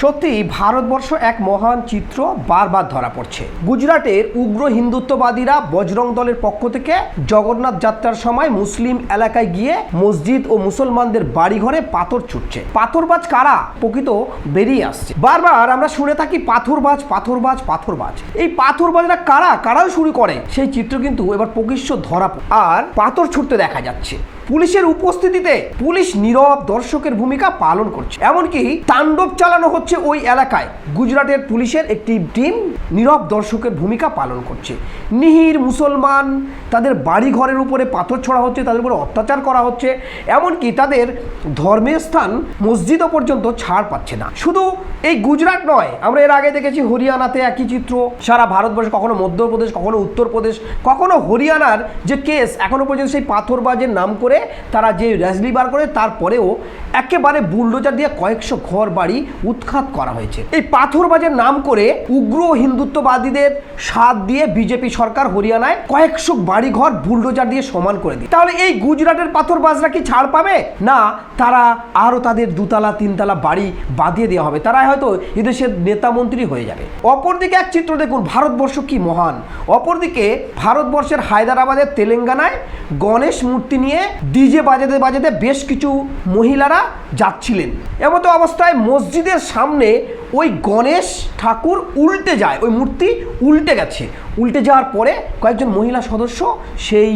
সত্যি, ভারতবর্ষ এক মহান চিত্র বারবার ধরা পড়ছে। গুজরাটের উগ্র হিন্দুত্ববাদীরা বজরং দলের পক্ষ থেকে জগন্নাথ যাত্রার সময় মুসলিম এলাকায় গিয়ে মসজিদ ও মুসলমানদের বাড়িঘরে পাথর ছুটছে। পাথরবাজ কারা? প্রকৃত বেরিয়ে আসছে। বারবার আমরা শুনে থাকি, পাথরবাজ পাথরবাজ পাথরবাজ। এই পাথরবাজরা কারা? কারাও শুরু করে। সেই চিত্র কিন্তু এবার প্রকৃষ্ট ধরা আর পাথর ছুটতে দেখা যাচ্ছে। পুলিশের উপস্থিতিতে পুলিশ নীরব দর্শকের ভূমিকা পালন করছে। এমনকি তাণ্ডব চালানো হচ্ছে ওই এলাকায়। গুজরাটের পুলিশের একটি টিম নীরব দর্শকের ভূমিকা পালন করছে। নিহির মুসলমান, তাদের বাড়ি ঘরের উপরে পাথর ছোড়া হচ্ছে, তাদের উপরে অত্যাচার করা হচ্ছে। এমনকি তাদের ধর্মের স্থান মসজিদও পর্যন্ত ছাড় পাচ্ছে না। শুধু এই গুজরাট নয়, আমরা এর আগে দেখেছি হরিয়ানাতে একই চিত্র। সারা ভারতবর্ষে কখনো মধ্যপ্রদেশ, কখনো উত্তরপ্রদেশ, কখনো হরিয়ানার যে কেস, এখনও পর্যন্ত সেই পাথরবাজের নাম করে তারা যে র্যাজলি বার করে তারপরেও একেবারে বুলডোজার দিয়ে কয়েকশো ঘর বাড়ি উৎখাত করা হয়েছে। এই পাথরবাজের নাম করে উগ্র হিন্দুত্ববাদীদের সাথ দিয়ে বিজেপি সরকার হরিয়ানায় কয়েকশো বাড়ি ঘর বুলডোজার দিয়ে সমান করে দিই তাহলে এই গুজরাটের পাথরবাজরা কি ছাড় পাবে? না, তারা আরও তাদের দুতলা, তিনতলা বাড়ি বাঁধিয়ে দেওয়া হবে। তারা হয়তো এদেশের নেতা মন্ত্রী হয়ে যাবে। অপরদিকে এক চিত্র দেখুন, ভারতবর্ষ কি মহান? অপরদিকে ভারতবর্ষের হায়দ্রাবাদের তেলেঙ্গানায় গণেশ মূর্তি নিয়ে ডিজে বাজাতে বাজাতে বেশ কিছু মহিলারা যাচ্ছিলেন। এমতো অবস্থায় মসজিদের সামনে ওই গণেশ ঠাকুর উল্টে যায়, ওই মূর্তি উল্টে গেছে। উল্টে যাওয়ার পরে কয়েকজন মহিলা সদস্য সেই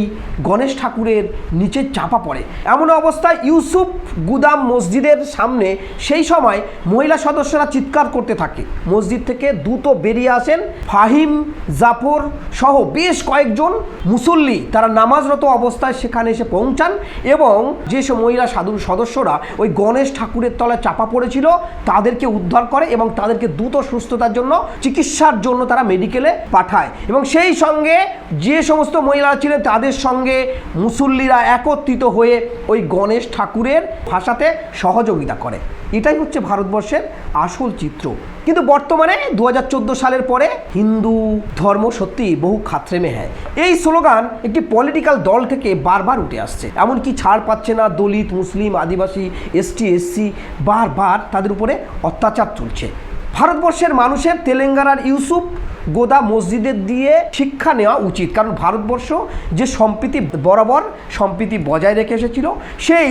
গণেশ ঠাকুরের নিচে চাপা পড়ে। এমন অবস্থায় ইউসুফ গুদাম মসজিদের সামনে সেই সময় মহিলা সদস্যরা চিৎকার করতে থাকে। মসজিদ থেকে দ্রুত বেরিয়ে আসেন ফাহিম, জাফর সহ বেশ কয়েকজন মুসল্লি। তারা নামাজরত অবস্থায় সেখানে এসে পৌঁছান এবং যেসব মহিলা সাধু সদস্যরা ওই গণেশ ঠাকুরের তলায় চাপা পড়েছিল, তাদেরকে উদ্ধার করে এবং তাদেরকে দ্রুত সুস্থতার জন্য, চিকিৎসার জন্য তারা মেডিকেলে পাঠায়। এবং সেই সঙ্গে যে সমস্ত মহিলারা ছিলেন তাদের সঙ্গে মুসল্লিরা একত্রিত হয়ে ওই গণেশ ঠাকুরের ভাষাতে সহযোগিতা করে। এটাই হচ্ছে ভারতবর্ষের আসল চিত্র। কিন্তু বর্তমানে দু হাজার চোদ্দ সালের পরে হিন্দু ধর্ম সত্যি বহু খাত্রে মে হ্যায়। এই স্লোগান একটি পলিটিক্যাল দল থেকে বারবার উঠে আসছে। এমনকি ছাড় পাচ্ছে না দলিত, মুসলিম, আদিবাসী এসটি এসসি বারবার তাদের উপরে অত্যাচার চলছে। ভারতবর্ষের মানুষের তেলেঙ্গানার ইউসুফ গোদা মসজিদের দিয়ে শিক্ষা নেওয়া উচিত। কারণ ভারতবর্ষ যে সম্প্রীতি বরাবর সম্প্রীতি বজায় রেখে এসেছিল, সেই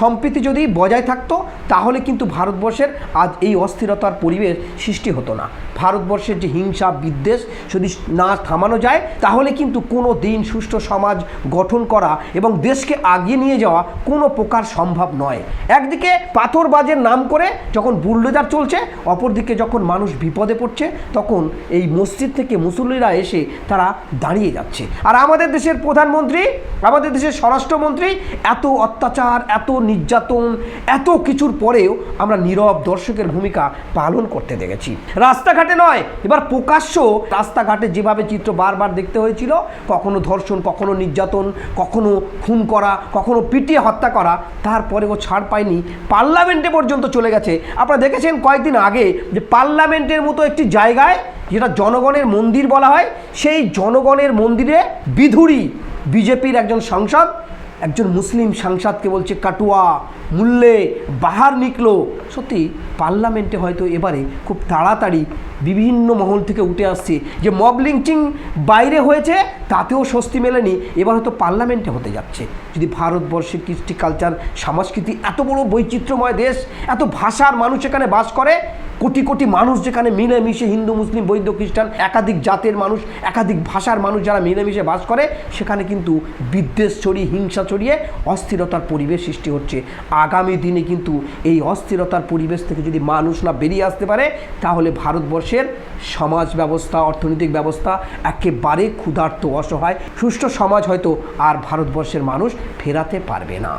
সম্প্রীতি যদি বজায় থাকতো, তাহলে কিন্তু ভারতবর্ষের আজ এই অস্থিরতার পরিবেশ সৃষ্টি হতো না। ভারতবর্ষের যে হিংসা, বিদ্বেষ যদি না থামানো যায়, তাহলে কিন্তু কোনো দিন সুষ্ঠু সমাজ গঠন করা এবং দেশকে আগিয়ে নিয়ে যাওয়া কোনো প্রকার সম্ভব নয়। একদিকে পাথরবাজের নাম করে যখন বুলডোজার চলছে, অপরদিকে যখন মানুষ বিপদে পড়ছে, তখন এই মসজিদ থেকে মুসল্লিরা এসে তারা দাঁড়িয়ে যাচ্ছে। আর আমাদের দেশের প্রধানমন্ত্রী, আমাদের দেশের স্বরাষ্ট্রমন্ত্রী এত অত্যাচার, এত নির্যাতন, এত কিছুর পরেও আমরা নীরব দর্শকের ভূমিকা পালন করতে দেখেছি। রাস্তাঘাটে নয়, এবার প্রকাশ্য রাস্তাঘাটে যেভাবে চিত্র বারবার দেখতে হয়েছিল, কখনো ধর্ষণ, কখনো নির্যাতন, কখনো খুন করা, কখনো পিটিয়ে হত্যা করা, তারপরেও ছাড় পায়নি। পার্লামেন্টে পর্যন্ত চলে গেছে। আপনারা দেখেছেন কয়েকদিন আগে যে পার্লামেন্টের মতো একটি জায়গায় যেটা জনগণের মন্দির বলা হয়, সেই জনগণের মন্দিরে বিধুরি বিজেপির একজন সাংসদ, একজন মুসলিম সাংসদকে বলছে, কাটুয়া মূল্যে বাহার নিকলো। সত্যি, পার্লামেন্টে হয়তো এবারে খুব তাড়াতাড়ি বিভিন্ন মহল থেকে উঠে আসছে যে মব লিঞ্চিং বাইরে হয়েছে, তাতেও স্বস্তি মেলেনি। এবার হয়তো পার্লামেন্টে হতে যাচ্ছে। যদি ভারতবর্ষের কৃষ্টি কালচার, সংস্কৃতি এত বড় বৈচিত্র্যময় দেশ, এত ভাষার মানুষ এখানে বাস করে কোটি কোটি মানুষ যেখানে মিলেমিশে হিন্দু, মুসলিম, বৌদ্ধ, খ্রিস্টান, একাধিক জাতের মানুষ, একাধিক ভাষার মানুষ যারা মিলেমিশে বাস করে, সেখানে কিন্তু বিদ্বেষ ছড়িয়ে, হিংসা ছড়িয়ে অস্থিরতার পরিবেশ সৃষ্টি হচ্ছে। আগামী দিনে কিন্তু এই অস্থিরতার পরিবেশ থেকে যদি মানুষ না বেরিয়ে আসতে পারে, তাহলে ভারতবর্ষের সমাজ ব্যবস্থা, অর্থনৈতিক ব্যবস্থা একেবারে ক্ষুধার্ত, অসহায়, সুষ্ঠু সমাজ হয়তো আর ভারতবর্ষের মানুষ ফেরাতে পারবে না।